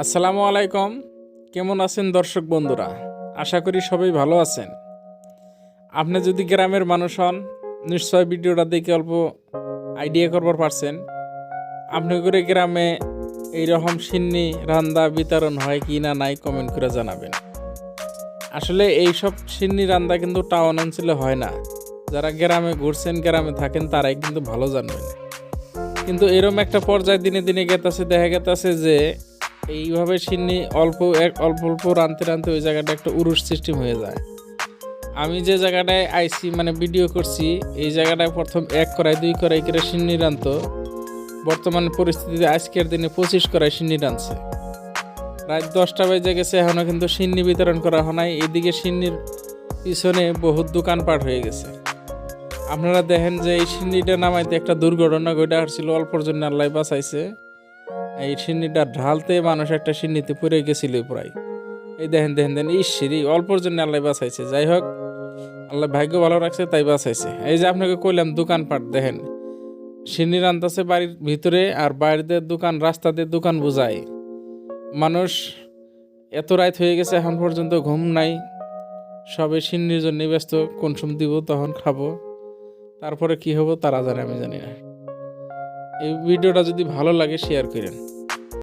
আসসালামু আলাইকুম। কেমন আছেন দর্শক বন্ধুরা? আশা করি সবাই ভালো আছেন। আপনি যদি গ্রামের মানুষ হন, নিশ্চয় ভিডিওটা দেখে অল্প আইডিয়া করবার পারছেন। আপনি করে গ্রামে এইরকম সিন্নি রান্দা বিতরণ হয় কি না নাই কমেন্ট করে জানাবেন। আসলে এইসব সিন্নি রান্দা কিন্তু টাউন অঞ্চলে হয় না। যারা গ্রামে ঘুরছেন, গ্রামে থাকেন, তারাই কিন্তু ভালো জানবেন। কিন্তু এরম একটা পর্যায়ে দিনে দিনে গেতাছে, দেখা গেতাছে যে এইভাবে সিন্নি অল্প এক অল্প অল্প রানতে রানতে ওই জায়গাটা একটা উরুষ সিস্টেম হয়ে যায়। আমি যে জায়গাটায় আইসি মানে ভিডিও করছি, এই জায়গাটায় প্রথম এক করাই দুই করাই করে সিন্নি রানতো বর্তমান পরিস্থিতিতে আজকের দিনে পঁচিশ করায় সিন্নি রানছে। রাত দশটা বেজে গেছে এখনও কিন্তু সিন্নি বিতরণ করা হয় নাই। এদিকে সিন্নির পিছনে বহুত দোকানপাট হয়ে গেছে। আপনারা দেখেন যে এই সিন্নিটা নামাইতে একটা দুর্ঘটনা ঘটে আসছিল, অল্পর জন্য আল্লাহ বাঁচাইছে। এই সিন্নিটা ঢালতে মানুষ একটা সিন্নিতে পড়ে গেছিল প্রায়। এই দেখেন দেখেন দেখেন ইসিরি অল্পর জন্য আল্লাহ বাঁচাইছে। যাই হোক, আল্লাহ ভাগ্য ভালো রাখছে, তাই বাঁচাইছে। এই যে আপনাকে কইলাম, দোকানপাট, দেখেন। সিন্নি রান্তাছে বাড়ির ভিতরে আর বাইরেতে দোকান রাস্তাতে দোকান বোঝায়। মানুষ এত রাত হয়ে গেছে, এখন পর্যন্ত ঘুম নাই। সবে সিন্নির জন্য ব্যস্ত, কোন সময় দিব, তখন খাব। তারপরে কি হব, তারা জানে, আমি জানি না। এই ভিডিওটা যদি ভালো লাগে শেয়ার করেন।